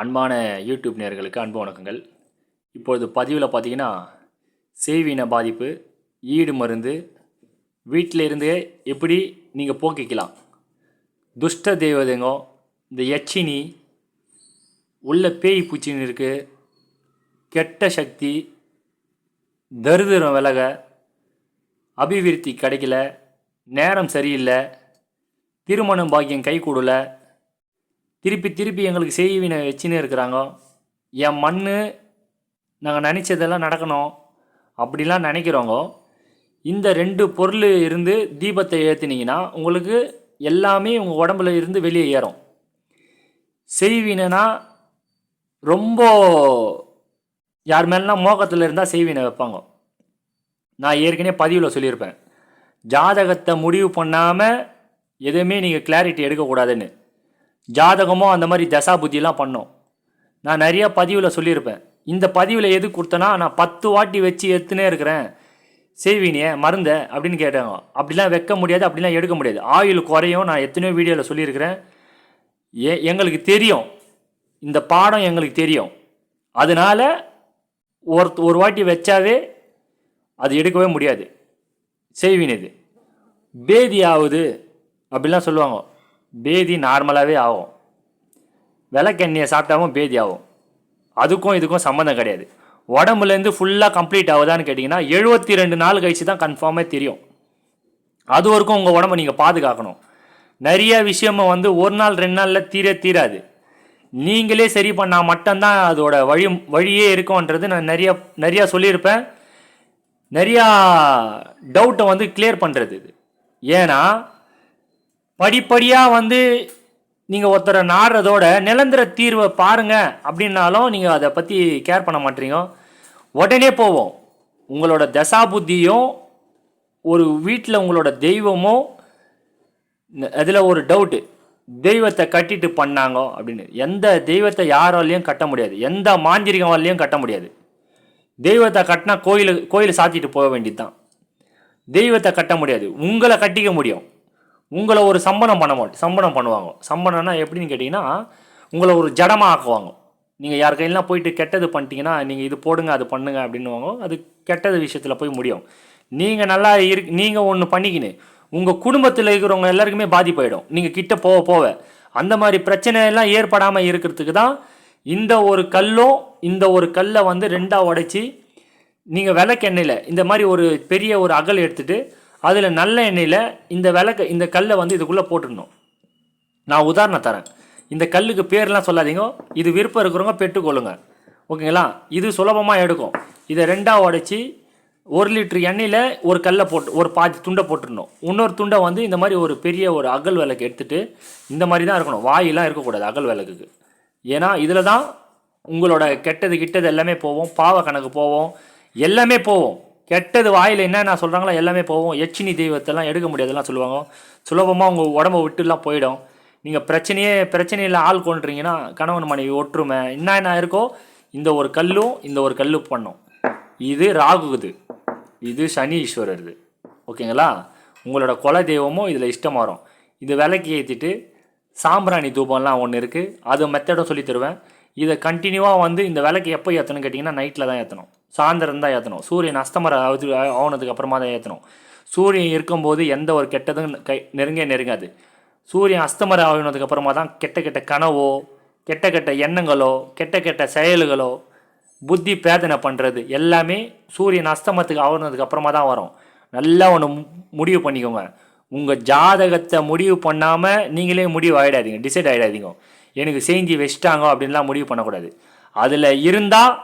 அன்பான யூடியூப் நேர்களுக்கு அன்பு வணக்கங்கள். இப்பொழுது பதிவில் பார்த்தீங்கன்னா செய்வின பாதிப்பு ஈடு மருந்து வீட்டிலிருந்தே எப்படி நீங்கள் போக்கிக்கலாம். துஷ்ட தெய்வதைங்கோ இந்த யட்சினி உள்ள பேய் பூச்சின்னு இருக்குது கெட்ட சக்தி தரிதிரம் விலக அபிவிருத்தி கிடைக்கல நேரம் சரியில்லை திருமணம் பாக்கியம் கை கூடலை திருப்பி திருப்பி எங்களுக்கு செய்வினை வச்சுன்னு இருக்கிறாங்க. என் மண் நாங்கள் நினச்சதெல்லாம் நடக்கணும் அப்படிலாம் நினைக்கிறோங்க இந்த ரெண்டு பொருள் இருந்து தீபத்தை ஏற்றுனீங்கன்னா உங்களுக்கு எல்லாமே உங்கள் உடம்புல இருந்து வெளியே ஏறும். செய்வினா ரொம்ப யார் மேலாம் மோகத்தில் இருந்தால் செய்வினை வைப்பாங்க. நான் ஏற்கனவே பதிவில் சொல்லியிருப்பேன். ஜாதகத்தை முடிவு பண்ணாமல் எதுவுமே நீங்கள் கிளாரிட்டி எடுக்கக்கூடாதுன்னு. ஜாதகமும் அந்த மாதிரி தசா புத்திலாம் பண்ணோம். நான் நிறைய பதிவில் சொல்லியிருப்பேன். இந்த பதிவில் எது கொடுத்தனா நான் பத்து வாட்டி வச்சு எடுத்துனே இருக்கிறேன். செய்வீனியே மருந்த அப்படின்னு கேட்டாங்க. அப்படிலாம் வைக்க முடியாது அப்படிலாம் எடுக்க முடியாது. ஆயுள் குறையும் நான் எத்தனையோ வீடியோவில் சொல்லியிருக்கிறேன். ஏ எங்களுக்கு தெரியும். இந்த பாடம் எங்களுக்கு தெரியும். அதனால ஒரு ஒரு வாட்டி வச்சாவே அது எடுக்கவே முடியாது. செய்வின் இது. பேதி ஆகுது அப்படிலாம் சொல்லுவாங்க. பேதி நார்மலாகவே ஆகும். விளக்கெண்ணெயை சாப்பிட்டாவும் பேதி ஆகும். அதுக்கும் இதுக்கும் சம்மந்தம் கிடையாது. உடம்புலேருந்து ஃபுல்லாக கம்ப்ளீட் ஆகுதான்னு கேட்டிங்கன்னா எழுபத்தி ரெண்டு நாள் கழிச்சு தான் கன்ஃபார்மே தெரியும். அது வரைக்கும் உங்கள் உடம்ப நீங்கள் பாதுகாக்கணும். நிறைய விஷயமா வந்து ஒரு நாள் ரெண்டு நாளில் தீர தீராது. நீங்களே சரி பண்ணால் மட்டும்தான் அதோட வழி வழியே இருக்கும்ன்றது நான் நிறைய நிறையா சொல்லியிருப்பேன். நிறையா டவுட்டை வந்து கிளியர் பண்ணுறது இது. ஏன்னா படிப்படியாக வந்து நீங்கள் ஒருத்தரை நாடுறதோட நிரந்தர தீர்வை பாருங்க அப்படின்னாலும் நீங்கள் அதை பற்றி கேர் பண்ண மாட்டீங்க. உடனே போவோம். உங்களோட தசா புத்தியும் ஒரு வீட்டில் உங்களோட தெய்வமும் அதில் ஒரு டவுட்டு தெய்வத்தை கட்டிட்டு பண்ணாங்க அப்படின்னு. எந்த தெய்வத்தை யாராலையும் கட்ட முடியாது. எந்த மாந்திரிகவாலையும் கட்ட முடியாது. தெய்வத்தை கட்டினா கோயில் கோயில் சாத்திட்டு போக வேண்டியது தான் தெய்வத்தை கட்ட முடியாது. உங்களை கட்டிக்க முடியும். உங்களை ஒரு சம்பளம் பண்ண மாட்டோம் சம்பளம் பண்ணுவாங்க. சம்பளம்னா எப்படின்னு கேட்டிங்கன்னா உங்களை ஒரு ஜடமாக ஆக்குவாங்க. நீங்கள் யார் கையிலாம் போயிட்டு கெட்டது பண்ணிட்டீங்கன்னா நீங்கள் இது போடுங்க அது பண்ணுங்க அப்படின்னுவாங்க அது கெட்டது விஷயத்தில் போய் முடியும். நீங்கள் நல்லா இரு நீங்கள் ஒன்று பண்ணிக்கின்னு உங்கள் குடும்பத்தில் இருக்கிறவங்க எல்லாருக்குமே பாதிப்பாயிடும். நீங்கள் கிட்ட போக போக. அந்த மாதிரி பிரச்சனையெல்லாம் ஏற்படாமல் இருக்கிறதுக்கு தான் இந்த ஒரு கல்லும் இந்த ஒரு கல்லை வந்து ரெண்டாக உடைச்சி நீங்கள் விளக்கெண்ணெயில் இந்த மாதிரி ஒரு பெரிய ஒரு அகல் எடுத்துகிட்டு அதில் நல்ல எண்ணெயில் இந்த விளக்க இந்த கல்லை வந்து இதுக்குள்ளே போட்டுடணும். நான் உதாரணம் தரேன். இந்த கல்லுக்கு பேர்லாம் சொல்லாதீங்க. இது விருப்பம் இருக்கிறவங்க பெற்றுக்கொள்ளுங்க. ஓகேங்களா? இது சுலபமாக எடுக்கும். இதை ரெண்டாக உடைச்சி ஒரு லிட்டர் எண்ணெயில் ஒரு கல்லை போட்டு ஒரு பாதி துண்டை போட்டுடணும். இன்னொரு துண்டை வந்து இந்த மாதிரி ஒரு பெரிய ஒரு அகல் விளக்கு எடுத்துகிட்டு இந்த மாதிரி தான் இருக்கணும். வாயிலாம் இருக்கக்கூடாது அகல் விளக்குக்கு. ஏன்னா இதில் தான் உங்களோட கெட்டது கிட்டது எல்லாமே போவோம் பாவ கணக்கு போவோம் எல்லாமே போவோம் கெட்டது வாயில் என்னென்ன சொல்கிறாங்களோ எல்லாமே போவோம் எச்சினி தெய்வத்தெல்லாம் எடுக்க முடியாதெல்லாம் சொல்லுவாங்க. சுலபமாக உங்கள் உடம்ப விட்டுலாம் போயிடும். நீங்கள் பிரச்சனையே பிரச்சனையில் ஆள் கொண்டுறீங்கன்னா கணவன் மனைவி ஒற்றுமை. என்ன என்ன இருக்கோ இந்த ஒரு கல்லும் இந்த ஒரு கல்லு பண்ணும். இது ராகுது இது சனி ஈஸ்வரருது. ஓகேங்களா? உங்களோட குல தெய்வமும் இதில் இஷ்டம் வரும் இது விலைக்கு ஏற்றிட்டு சாம்பிராணி தூபம்லாம் ஒன்று இருக்குது அது மெத்தடும் சொல்லி தருவேன். இதை கண்டினியூவாக வந்து இந்த விளக்கு எப்போ ஏற்றணும் கேட்டிங்கன்னா நைட்டில் தான் ஏற்றணும் சாயந்தரம் தான் ஏற்றணும் சூரியன் அஸ்தமர ஆகுது ஆனதுக்கு அப்புறமா தான் ஏற்றணும் சூரியன் இருக்கும்போது எந்த ஒரு கெட்டதும் கை நெருங்க நெருங்காது. சூரியன் அஸ்தமர ஆகினதுக்கு அப்புறமா தான் கெட்ட கெட்ட கனவோ கெட்ட கெட்ட எண்ணங்களோ கெட்ட கெட்ட செயல்களோ புத்தி பேதனை பண்ணுறது எல்லாமே சூரியன் அஸ்தமத்துக்கு ஆகுனதுக்கு அப்புறமா தான் வரும். நல்லா ஒன்று முடிவு பண்ணிக்கோங்க. உங்கள் ஜாதகத்தை முடிவு பண்ணாமல் நீங்களே முடிவு ஆகிடாதீங்க டிசைட் ஆகிடாதீங்க எனக்கு செஞ்சு வச்சிட்டாங்க அப்படின்லாம் முடிவு பண்ணக்கூடாது. அதில் இருந்தால்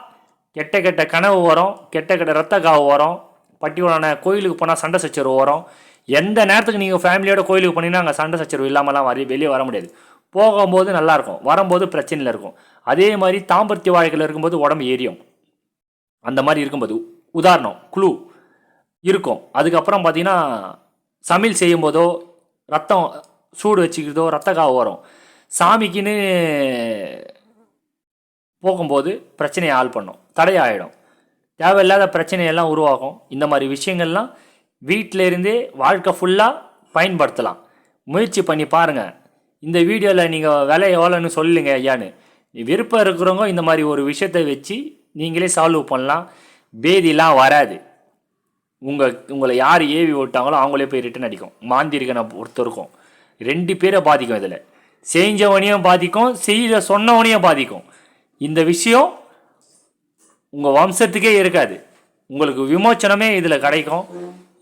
கெட்ட கெட்ட கனவு வரும் கெட்ட கெட்ட ரத்த காவு வரும் பட்டியலான கோயிலுக்கு போனால் சண்டை சச்சரவு வரும். எந்த நேரத்துக்கு நீங்கள் ஃபேமிலியோட கோயிலுக்கு போனீங்கன்னா அங்கே சண்டை சச்சரவு இல்லாமலாம் வர வெளியே வர முடியாது. போகும்போது நல்லாயிருக்கும் வரும்போது பிரச்சனையில் இருக்கும். அதே மாதிரி தாம்பத்திய வாழ்க்கையில் இருக்கும்போது உடம்பு ஏரியும். அந்த மாதிரி இருக்கும்போது உதாரணம் குழு இருக்கும். அதுக்கப்புறம் பார்த்தீங்கன்னா சமையல் செய்யும்போதோ ரத்தம் சூடு வச்சுக்கிறதோ ரத்த காவு வரும். சாமிக்குன்னு போகும்போது பிரச்சனையை ஆள் பண்ணும். தடையாயிடும். தேவையில்லாத பிரச்சனையெல்லாம் உருவாகும். இந்த மாதிரி விஷயங்கள்லாம் வீட்டிலேருந்தே வாழ்க்கை ஃபுல்லாக பயன்படுத்தலாம். முயற்சி பண்ணி பாருங்கள் இந்த வீடியோவில் நீங்கள் விலை எவ்வளோன்னு சொல்லுங்க ஐயான்னு. விருப்பம் இருக்கிறவங்க இந்த மாதிரி ஒரு விஷயத்தை வச்சு நீங்களே சால்வ் பண்ணலாம். பேதிலாம் வராது. உங்கள் உங்களை யார் ஏவி விட்டாங்களோ அவங்களே போய் ரிட்டன் அடிக்கும். மாந்திரிகனை ஒருத்தருக்கும். ரெண்டு பேரை பாதிக்கும் இதில். செஞ்சவனையும் பாதிக்கும் செய்ய சொன்னவனையும் பாதிக்கும். இந்த விஷயம் உங்கள் வம்சத்துக்கே இருக்காது. உங்களுக்கு விமோச்சனமே இதில் கிடைக்கும்.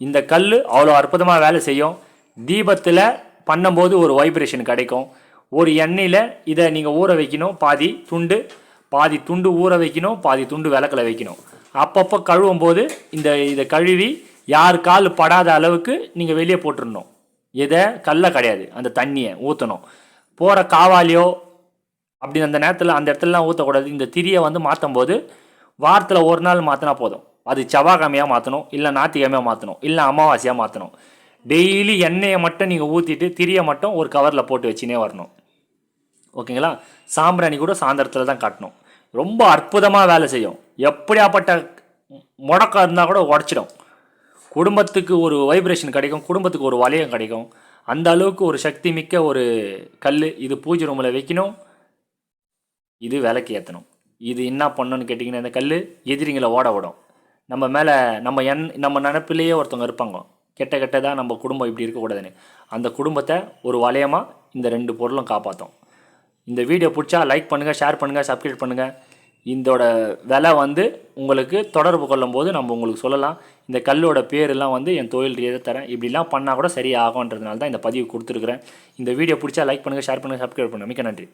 இந்த கல் அவ்வளோ அற்புதமாக வேலை செய்யும். தீபத்தில் பண்ணும்போது ஒரு வைப்ரேஷன் கிடைக்கும். ஒரு எண்ணெயில் இதை நீங்கள் ஊற வைக்கணும். பாதி துண்டு பாதி துண்டு ஊற வைக்கணும். பாதி துண்டு விளக்கில் வைக்கணும். அப்பப்போ கழுவும் போது இந்த இதை கழுவி யார் கால் படாத அளவுக்கு நீங்கள் வெளியே போட்டுடணும் எதை? கல்ல கிடையாது. அந்த தண்ணியை ஊற்றணும் போகிற காவாலியோ அப்படி அந்த நேரத்தில் அந்த இடத்துலலாம் ஊற்றக்கூடாது இந்த திரியை வந்து மாற்றும் போது வாரத்தில் ஒரு நாள் மாற்றினா போதும். அது செவ்வாய்க்கிழமையாக மாற்றணும் இல்லை ஞாத்திக்கிழமையாக மாற்றணும் இல்லை அமாவாசையாக மாற்றணும் டெய்லி எண்ணெயை மட்டும் நீங்கள் ஊற்றிட்டு திரியை மட்டும் ஒரு கவரில் போட்டு வச்சுனே வரணும். ஓகேங்களா? சாம்பிராணி கூட சாயந்தரத்தில் தான் காட்டணும். ரொம்ப அற்புதமாக வேலை செய்யும். எப்படியாப்பட்ட முடக்கம் இருந்தால் கூட உடச்சிடும். குடும்பத்துக்கு ஒரு வைப்ரேஷன் கிடைக்கும் குடும்பத்துக்கு ஒரு வளையம் கிடைக்கும். அந்த அளவுக்கு ஒரு சக்தி மிக்க ஒரு கல் இது பூஜை ரூமில் வைக்கணும். இது விலைக்கு ஏற்றணும் இது என்ன பண்ணணும்னு கேட்டிங்கன்னா இந்த கல் எதிரிங்களை ஓட விடும். நம்ம மேலே நம்ம எண் நம்ம நினப்பிலேயே ஒருத்தவங்க இருப்பாங்க. கெட்ட கெட்டதாக நம்ம குடும்பம் இப்படி இருக்கக்கூடாதுன்னு. அந்த குடும்பத்தை ஒரு வளையமாக இந்த ரெண்டு பொருளும் காப்பாற்றும் இந்த வீடியோ பிடிச்சா லைக் பண்ணுங்கள் ஷேர் பண்ணுங்கள் சப்ஸ்கிரைப் பண்ணுங்கள் இதோட விலை வந்து உங்களுக்கு தொடர்பு கொள்ளும்போது நம்ம உங்களுக்கு சொல்லலாம். இந்த கல்லோட பேரெல்லாம் வந்து என் தொழில் ரீதியாக தரேன். இப்படிலாம் பண்ணால் கூட சரியாகும்ன்றதுனால தான் இந்த பதிவு கொடுத்துருக்குறேன். இந்த வீடியோ பிடிச்சா லைக் பண்ணுங்கள் ஷேர் பண்ணுங்கள் சப்ஸ்கிரைப் பண்ணுங்கள் மிக்க நன்றி.